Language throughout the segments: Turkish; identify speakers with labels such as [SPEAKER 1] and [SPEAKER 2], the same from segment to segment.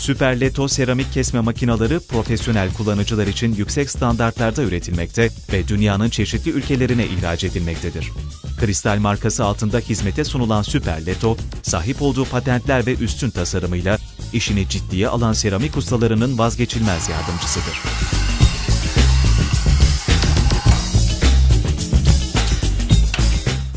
[SPEAKER 1] Süper Leto seramik kesme makinaları profesyonel kullanıcılar için yüksek standartlarda üretilmekte ve dünyanın çeşitli ülkelerine ihraç edilmektedir. Kristal markası altında hizmete sunulan Süper Leto, sahip olduğu patentler ve üstün tasarımıyla işini ciddiye alan seramik ustalarının vazgeçilmez yardımcısıdır.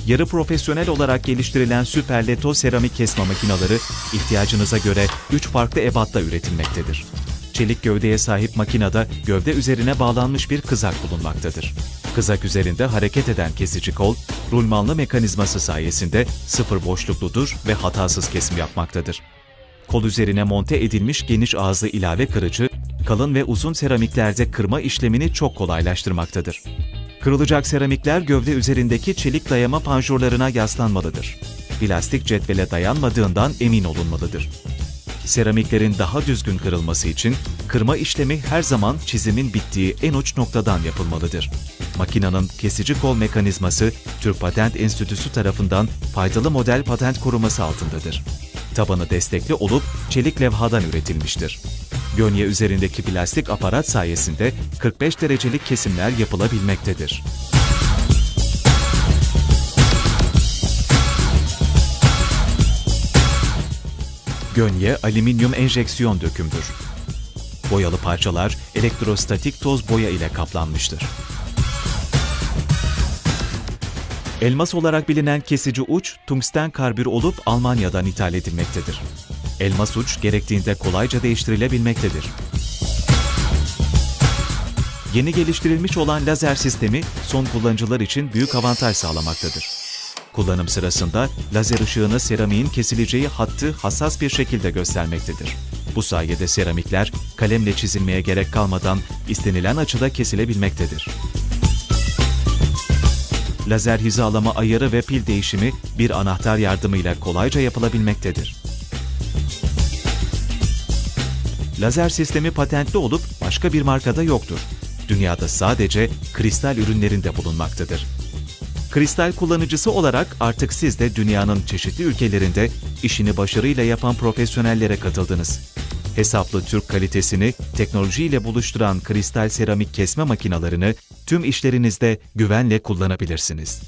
[SPEAKER 1] Yarı profesyonel olarak geliştirilen Süper Leto seramik kesme makinaları ihtiyacınıza göre 3 farklı ebatta üretilmektedir. Çelik gövdeye sahip makinada gövde üzerine bağlanmış bir kızak bulunmaktadır. Kızak üzerinde hareket eden kesici kol, rulmanlı mekanizması sayesinde sıfır boşlukludur ve hatasız kesim yapmaktadır. Kol üzerine monte edilmiş geniş ağızlı ilave kırıcı, kalın ve uzun seramiklerde kırma işlemini çok kolaylaştırmaktadır. Kırılacak seramikler gövde üzerindeki çelik dayama panjurlarına yaslanmalıdır. Plastik cetvele dayanmadığından emin olunmalıdır. Seramiklerin daha düzgün kırılması için kırma işlemi her zaman çizimin bittiği en uç noktadan yapılmalıdır. Makinanın kesici kol mekanizması Türk Patent Enstitüsü tarafından faydalı model patent koruması altındadır. Tabanı destekli olup çelik levhadan üretilmiştir. Gönye üzerindeki plastik aparat sayesinde 45 derecelik kesimler yapılabilmektedir. Gönye alüminyum enjeksiyon dökümdür. Boyalı parçalar elektrostatik toz boya ile kaplanmıştır. Elmas olarak bilinen kesici uç tungsten karbür olup Almanya'dan ithal edilmektedir. Elmas uç gerektiğinde kolayca değiştirilebilmektedir. Yeni geliştirilmiş olan lazer sistemi son kullanıcılar için büyük avantaj sağlamaktadır. Kullanım sırasında lazer ışığını seramiğin kesileceği hattı hassas bir şekilde göstermektedir. Bu sayede seramikler kalemle çizilmeye gerek kalmadan istenilen açıda kesilebilmektedir. Lazer hizalama ayarı ve pil değişimi bir anahtar yardımıyla kolayca yapılabilmektedir. Lazer sistemi patentli olup başka bir markada yoktur. Dünyada sadece kristal ürünlerinde bulunmaktadır. Kristal kullanıcısı olarak artık siz de dünyanın çeşitli ülkelerinde işini başarıyla yapan profesyonellere katıldınız. Hesaplı Türk kalitesini teknolojiyle buluşturan kristal seramik kesme makinalarını tüm işlerinizde güvenle kullanabilirsiniz.